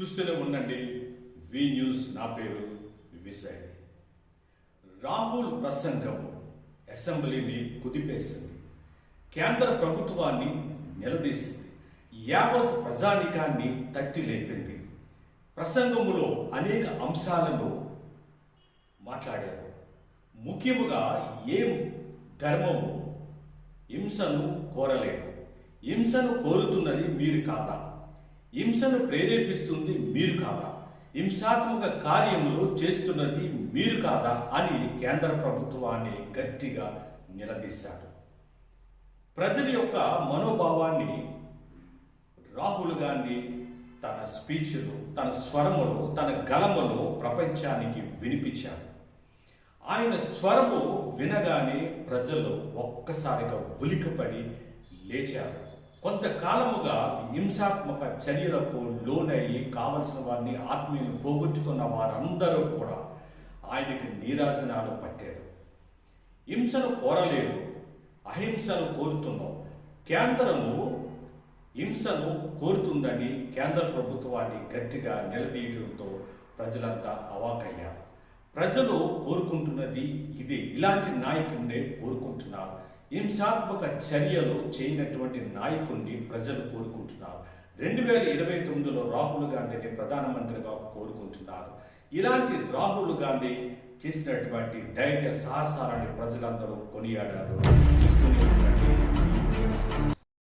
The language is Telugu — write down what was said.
చూస్తూనే ఉండండి. వి న్యూస్ నా పేరు విజయ్ రాహుల్ ప్రసంగం అసెంబ్లీని కుదిపేసింది. కేంద్ర ప్రభుత్వాన్ని నిలదీసింది. యావత్ ప్రజానికాన్ని తట్టి లేపింది. ప్రసంగములో అనేక అంశాలను మాట్లాడారు. ముఖ్యముగా ఏం ధర్మము? హింసను కోరలేదు. హింసను కోరుతున్నది మీరు కాదా? హింసను ప్రేరేపిస్తుంది మీరు కాదా? హింసాత్మక కార్యములు చేస్తున్నది మీరు కాదా అని కేంద్ర ప్రభుత్వాన్ని గట్టిగా నిలదీశాడు. ప్రజల యొక్క మనోభావాన్ని రాహుల్ గాంధీ తన స్పీచ్లు తన స్వరములు తన గలములు ప్రపంచానికి వినిపించాడు. ఆయన స్వరము వినగానే ప్రజలు ఒక్కసారిగా ఉలికపడి లేచారు. కొంతకాలముగా హింసాత్మక చర్యలకు లోనయ్యి కావలసిన వారిని ఆత్మీయులు పోగొట్టుకున్న వారందరూ కూడా ఆయనకి నీరాజనాలు పట్టారు. హింసను కోరలేదు అహింసను కోరుతున్నాం. కేంద్రము హింసను కోరుతుందని కేంద్ర ప్రభుత్వాన్ని గట్టిగా నిలదీయడంతో ప్రజలంతా అవాకయ్యారు. ప్రజలు కోరుకుంటున్నది ఇది. ఇలాంటి నాయకుడినే కోరుకుంటున్నారు. హింసాత్మక చర్యలు చేయనటువంటి నాయకుడిని ప్రజలు కోరుకుంటున్నారు. రెండు వేల ఇరవై తొమ్మిదిలో రాహుల్ గాంధీని ప్రధానమంత్రిగా కోరుకుంటున్నారు. ఇలాంటి రాహుల్ గాంధీ చేసినటువంటి ధైర్య సాహసాలని ప్రజలందరూ కొనియాడారు.